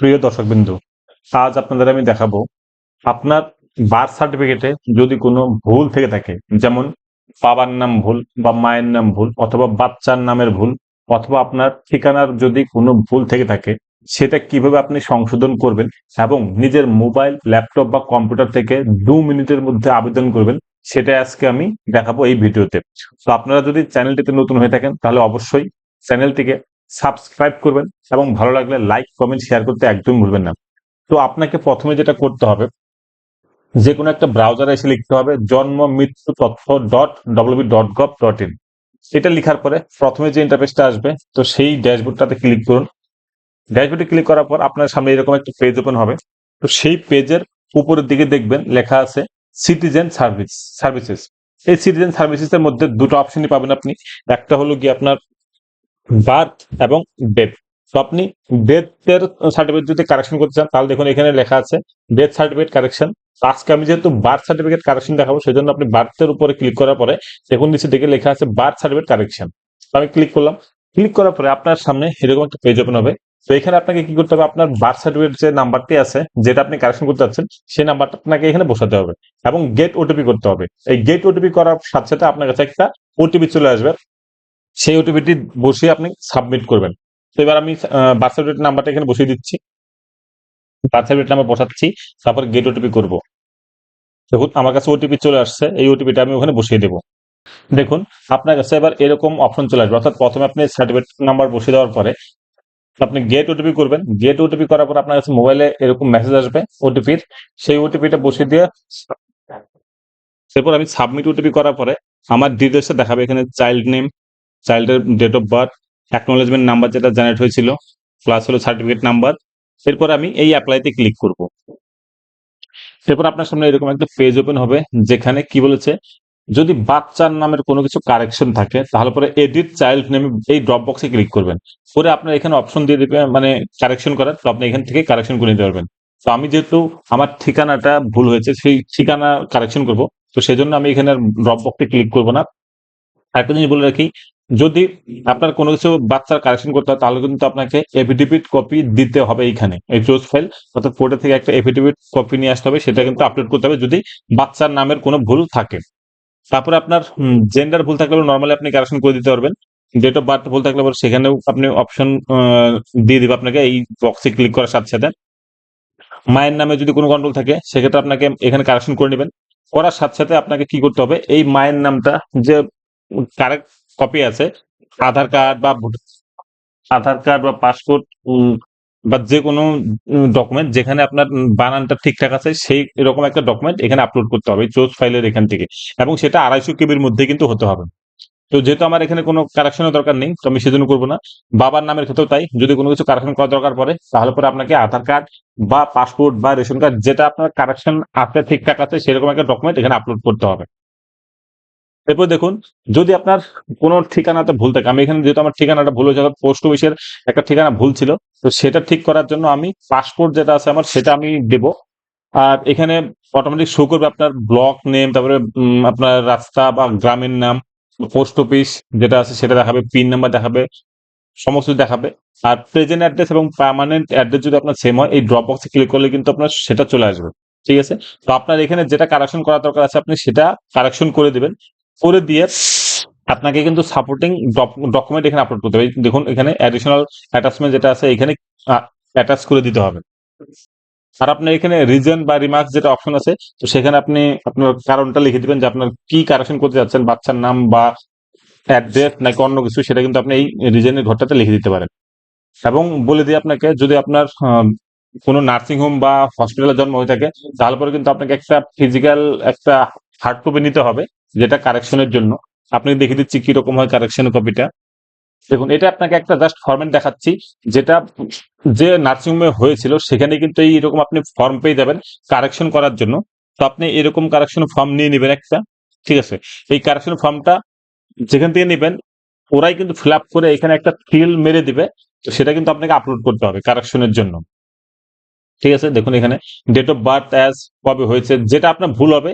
প্রিয় দর্শকবিন্দু, আজ আপনাদের আমি দেখাবো আপনার বার্থ সার্টিফিকেটে যদি কোনো ভুল থেকে থাকে, যেমন বাবার নাম ভুল বা মায়ের নাম ভুল অথবা বাচ্চার নামের ভুল অথবা আপনার ঠিকানার যদি কোনো ভুল থেকে থাকে, সেটা কীভাবে আপনি সংশোধন করবেন এবং নিজের মোবাইল, ল্যাপটপ বা কম্পিউটার থেকে দু মিনিটের মধ্যে আবেদন করবেন, সেটা আজকে আমি দেখাবো এই ভিডিওতে। তো আপনারা যদি চ্যানেলটিতে নতুন হয়ে থাকেন, তাহলে অবশ্যই চ্যানেলটিকে সাবস্ক্রাইব করবেন এবং ভালো লাগলে লাইক, কমেন্ট শেয়ার করতে একদম ভুলবেন না। তো আপনাকে প্রথমে যেটা করতে হবে, যে কোনো একটা ব্রাউজারে এসে লিখতে হবে জন্ম মৃত্যু তথ্য dot W dot gov dot in এটা লেখার পরে প্রথমে যে ইন্টারফেসটা আসবে, তো সেই ড্যাশবোর্ডটাতে ক্লিক করুন। ড্যাশবোর্ডে ক্লিক করার পর আপনার সামনে এরকম একটা পেজ ওপেন হবে। তো সেই পেজের উপরের দিকে দেখবেন লেখা আছে সিটিজেন সার্ভিস সার্ভিসেস এই সিটিজেন সার্ভিসেস এর মধ্যে দুটো অপশনই পাবেন আপনি। একটা হলো গিয়ে আপনার বার্থ এবং ডেথ। তো আপনি ডেথের সার্টিফিকেট যদি কারেকশন করতে চান, তাহলে দেখুন এখানে লেখা আছে ডেথ সার্টিফিকেট কারেকশন আজকে আমি যেহেতু বার্থ সার্টিফিকেট কারেকশন দেখাবো সেই জন্য আপনি বার্থের উপরে ক্লিক করার পরে দেখুন নিচে দিকে লেখা আছে বার্থ সার্টিফিকেট কারেকশন তো আমি ক্লিক করলাম। ক্লিক করার পরে আপনার সামনে এরকম একটা পেজ ওপেন হবে। তো এখানে আপনাকে কি করতে হবে? আপনার বার্থ সার্টিফিকেট যে নাম্বারটি আছে, যেটা আপনি কারেকশন করতে চাচ্ছেন, সেই নাম্বারটা আপনাকে এখানে বসাতে হবে এবং গেট ওটিপি করতে হবে। এই গেট ওটিপি করার সাথে সাথে আপনার কাছে একটা ওটিপি চলে আসবে। সেই ওটিপিটি বসিয়ে আপনি সাবমিট করবেন। তো এবার আমি বার্থ সার্টিফিকেট নাম্বারটা এখানে বসিয়ে দিচ্ছি। বার্থ সার্টিফিকেট নাম্বার বসাচ্ছি, তারপর গেট ওটিপি করব। দেখুন, আমার কাছে ওটিপি চলে আসছে, এই ওটিপিটা আমি ওখানে বসিয়ে দেবো। দেখুন, আপনার কাছে এবার এরকম অপশন চলে আসবে। অর্থাৎ প্রথমে আপনি সার্টিফিকেট নাম্বার বসিয়ে দেওয়ার পরে আপনি গেট ওটিপি করবেন। গেট ওটিপি করার পর আপনার কাছে মোবাইলে এরকম মেসেজ আসবে ওটিপির সেই ওটিপিটা বসিয়ে দিয়ে এরপর আমি সাবমিট ওটিপি করার পরে আমার ডিটেলসটা দেখাবে। এখানে child name চাইল্ডের date of birth acknowledgement number যেটা জেনারেট হয়েছিল প্লাস হলো সার্টিফিকেট নাম্বার এরপর আমি এই অ্যাপ্লাইতে ক্লিক করব। এরপর আপনার সামনে এরকম একটা পেজ ওপেন হবে, যেখানে কি বলেছে, যদি বাচ্চার নামের কোনো কিছু কারেকশন থাকে, তাহলে পরে এডিট চাইল্ড নেমে এই ড্রপ বক্সে ক্লিক করবেন। পরে আপনার এখানে অপশন দিয়ে দিবে মানে কারেকশন করার, তো আপনি এখান থেকে কারেকশন করে নিতে পারবেন। তো আমি যেহেতু আমার ঠিকানাটা ভুল হয়েছে, সেই ঠিকানা কারেকশন করব, তো সেই জন্য আমি এখানে ড্রপ বক্সে ক্লিক করব না। একটা জিনিস বলে রাখি যদি আপনার কোনো কিছু বাচ্চার কারেকশন করতে হয়, তাহলে কিন্তু আপনাকে এফিডেভিট কপি দিতে হবে এইখানে, এই চোজ ফাইল অর্থাৎ পোর্টে থেকে একটা এফিডেভিট কপি নিয়ে আসতে হবে, সেটা কিন্তু আপলোড করতে হবে যদি বাচ্চার নামের কোনো ভুল থাকে। তারপরে আপনার জেন্ডার ভুল থাকলে নর্মালি আপনি কারেকশন করে দিতে পারবেন। ডেট অফ বার্থ ভুল থাকলে সেখানেও আপনি অপশন দিয়ে দিবে আপনাকে, এই বক্সে ক্লিক করার সাথে সাথে। মায়ের নামে যদি কোনো কন্ট্রোল থাকে, সেক্ষেত্রে আপনাকে এখানে কারেকশন করে নেবেন। করার সাথে সাথে আপনাকে কি করতে হবে, এই মায়ের নামটা যে কারেক্ট কপি আছে। আধার কার্ড বা আধার কার্ড বা পাসপোর্ট বা যে কোনো ডকুমেন্ট যেখানে আপনার বানানটা ঠিকঠাক আছে, সেই এরকম একটা ডকুমেন্ট এখানে আপলোড করতে হবে চোজ ফাইলের এখান থেকে। এবং সেটা আড়াইশো কেবির মধ্যে কিন্তু হতে হবে। তো যেহেতু আমার এখানে কোনো কারেকশনের দরকার নেই, তো আমি সেজন্য করব না। বাবার নামের ক্ষেত্রেও তাই, যদি কোনো কিছু কারেকশন করার দরকার পড়ে, তাহলে পরে আপনাকে আধার কার্ড বা পাসপোর্ট বা রেশন কার্ড যেটা আপনার কারেকশন আছে, ঠিকঠাক আছে, সেরকম একটা ডকুমেন্ট এখানে আপলোড করতে হবে। এরপর দেখুন, যদি আপনার কোনো ঠিকানাতে ভুল থাকে, আমি এখানে যেহেতু আমার ঠিকানাটা ভুল হয়েছে পোস্ট অফিসের একটা ঠিকানা ভুল ছিল, তো সেটা ঠিক করার জন্য আমি পাসপোর্ট যেটা আছে আমার, সেটা আমি দেব। আর এখানে অটোমেটিক শো করবে আপনার ব্লক নেম তারপরে আপনার রাস্তা বা গ্রামের নাম পোস্ট অফিস যেটা আছে সেটা দেখাবে পিন নাম্বার দেখাবে, সমস্ত দেখাবে। আর প্রেজেন্ট অ্যাড্রেস এবং পার্মানেন্ট অ্যাড্রেস যদি আপনার সেম হয়, এই ড্রপ বক্সে ক্লিক করলে কিন্তু আপনার সেটা চলে আসবে। ঠিক আছে? তো আপনার এখানে যেটা কারেকশন করার দরকার আছে, আপনি সেটা কারেকশন করে দিবেন। করে দিয়ে আপনাকে কিন্তু সাপোর্টিং ডকুমেন্ট এখানে আপলোড করতে হবে। দেখুন, এখানে অ্যাডিশনাল অ্যাটাচমেন্ট যেটা আছে, এখানে অ্যাটাচ করে দিতে হবে। আর আপনার এখানে রিজন বা রিমার্কস যেটা অপশন আছে, তো সেখানে আপনি আপনার কারণটা লিখে দিবেন যে আপনার কি কারেকশন করতে যাচ্ছেন, বাচ্চার নাম বা অ্যাড্রেস নাকি অন্য কিছু, সেটা কিন্তু আপনি এই রিজনের ঘরটাতে লিখে দিতে পারেন। এবং বলে দিয়ে আপনাকে, যদি আপনার কোনো নার্সিং হোম বা হসপিটালে জন্ম হয়ে থাকে, তাহলে পরে কিন্তু আপনাকে একটা ফিজিক্যাল একটা হার্ড কপি নিতে হবে। যেটা কারেকশনের জন্য। আপনি দেখে দিচ্ছি কীরকম হয় কারেকশন কপিটা দেখুন, এটা আপনাকে একটা জাস্ট ফর্মেট দেখাচ্ছি, যেটা যে নার্সিংহোমে হয়েছিল, সেখানে কিন্তু এই এইরকম আপনি ফর্ম পেয়ে যাবেন কারেকশন করার জন্য। তো আপনি এরকম কারেকশন ফর্ম নিয়ে নেবেন একটা, ঠিক আছে? এই কারেকশন ফর্মটা যেখান থেকে নেবেন, ওরাই কিন্তু ফিল করে এখানে একটা ফিল মেরে দিবে তো সেটা কিন্তু আপনাকে আপলোড করতে হবে কারেকশনের জন্য। ঠিক আছে? দেখুন এখানে ডেট অফ বার্থ অ্যাজ কবে হয়েছে, যেটা আপনার ভুল হবে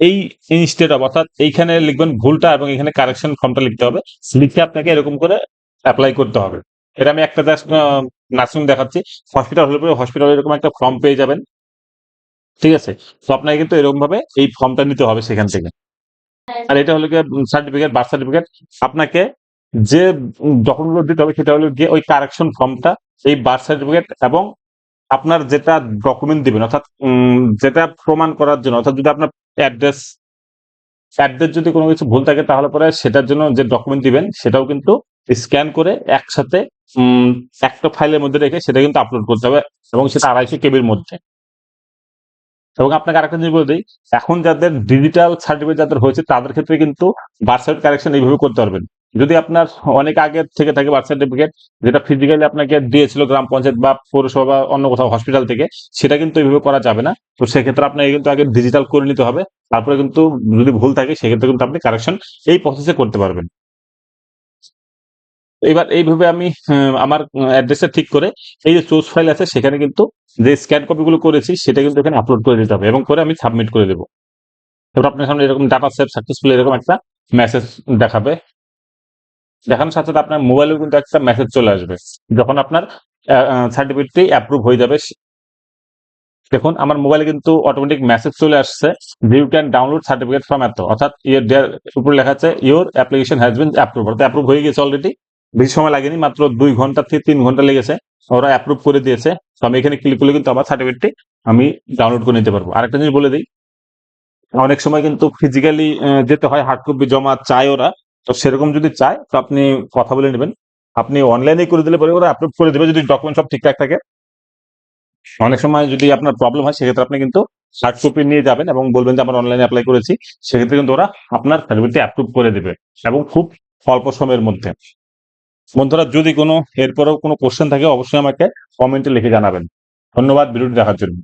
এই ইনস্টেড অফ অর্থাৎ এইখানে লিখবেন ভুলটা এবং এখানে কারেকশন ফর্মটা লিখতে হবে। লিখে আপনাকে এরকম করে অ্যাপ্লাই করতে হবে। এটা আমি একটা জাস্ট নার্সিং দেখাচ্ছি। হসপিটাল হলে পরে হসপিটালে এরকম একটা ফর্ম পেয়ে যাবেন। ঠিক আছে? তো আপনাকে কিন্তু এরকম ভাবে এই ফর্মটা নিতে হবে সেখান থেকে। আর এটা হলো সার্টিফিকেট বার্থ সার্টিফিকেট আপনাকে যে ডকুমেন্টগুলো দিতে হবে সেটা হলো গিয়ে ওই কারেকশন ফর্মটা এই বার্থ সার্টিফিকেট এবং আপনার যেটা ডকুমেন্ট দিবেন, অর্থাৎ যেটা প্রমাণ করার জন্য, অর্থাৎ যদি আপনার অ্যাড্রেস অ্যাড্রেস যদি কোনো কিছু ভুল থাকে, তাহলে পরে সেটার জন্য যে ডকুমেন্ট দিবেন, সেটাও কিন্তু স্ক্যান করে একসাথে একটা ফাইলের মধ্যে রেখে সেটা কিন্তু আপলোড করতে হবে এবং সেটা আড়াইশো কেবির মধ্যে। এবং আপনাকে আরেকটা জিনিস বলে দিই, এখন যাদের ডিজিটাল সার্টিফিকেট যাদের হয়েছে, তাদের ক্ষেত্রে কিন্তু বার্থ সার্টিফিকেট কারেকশন এইভাবে করতে পারবেন। যদি আপনার অনেক আগে থেকে থাকে বার্থ সার্টিফিকেট যেটা ফিজিক্যালি আপনাকে দিয়েছিল গ্রাম পঞ্চায়েত বা পৌরসভা বা অন্য কোথাও হসপিটাল থেকে, সেটা কিন্তু এইভাবে করা যাবে না। তো সেক্ষেত্রে আপনাকে কিন্তু আগে ডিজিটাল করে নিতে হবে। তারপরে কিন্তু যদি ভুল থাকে, সেক্ষেত্রে কিন্তু আপনি কারেকশন এই প্রসেসে করতে পারবেন। এবার এইভাবে আমি আমার অ্যাড্রেসটা ঠিক করে এই যে সোর্স ফাইল আছে, সেখানে কিন্তু যে স্ক্যান কপিগুলো করেছি, সেটা কিন্তু এখানে আপলোড করে দিতে হবে এবং করে আমি সাবমিট করে দেবো। এবার আপনার সামনে এরকম ডাটা সেভ সাকসেসফুল এরকম একটা মেসেজ দেখাবে। দেখানোর সাথে সাথে আপনার মোবাইলেও কিন্তু একটা মেসেজ চলে আসবে। যখন আপনার সার্টিফিকেটটি অ্যাপ্রুভ হয়ে যাবে দেখুন, আমার মোবাইলে কিন্তু অটোমেটিক মেসেজ চলে আসছে you can download certificate from এত অর্থাৎ ইয়ের উপরে লেখা আছে your application has been approve অর্থাৎ অ্যাপ্রুভ হয়ে গেছে অলরেডি বেশি সময় লাগেনি, মাত্র দুই ঘণ্টা থেকে তিন ঘণ্টা লেগেছে। ওরা অ্যাপ্রুভ করে দিয়েছে। তো আমি এখানে ক্লিক করলে কিন্তু আমার সার্টিফিকেটটি আমি ডাউনলোড করে নিতে পারব। আরেকটা জিনিস বলে দিই, অনেক সময় কিন্তু ফিজিক্যালি যেতে হয় হার্ড কপি জমা চায় ওরা তো সেরকম যদি চায়, তো আপনি কথা বলে নেবেন। আপনি অনলাইনে করে দিলে পরে ওরা অ্যাপ্রুভ করে দেবে যদি ডকুমেন্ট সব ঠিকঠাক থাকে। অনেক সময় যদি আপনার প্রবলেম হয়, সেক্ষেত্রে আপনি কিন্তু হার্ড কপি নিয়ে যাবেন এবং বলবেন যে, আমরা অনলাইনে অ্যাপ্লাই করেছি। সেক্ষেত্রে কিন্তু ওরা আপনার সার্টিফিকেটটি অ্যাপ্রুভ করে দেবে এবং খুব অল্প সময়ের মধ্যে। বন্ধুরা, যদি কোনো, এরপরেও কোনো কোশ্চেন থাকে, অবশ্যই আমাকে কমেন্টে লিখে জানাবেন। ধন্যবাদ ভিডিওটি দেখার জন্য।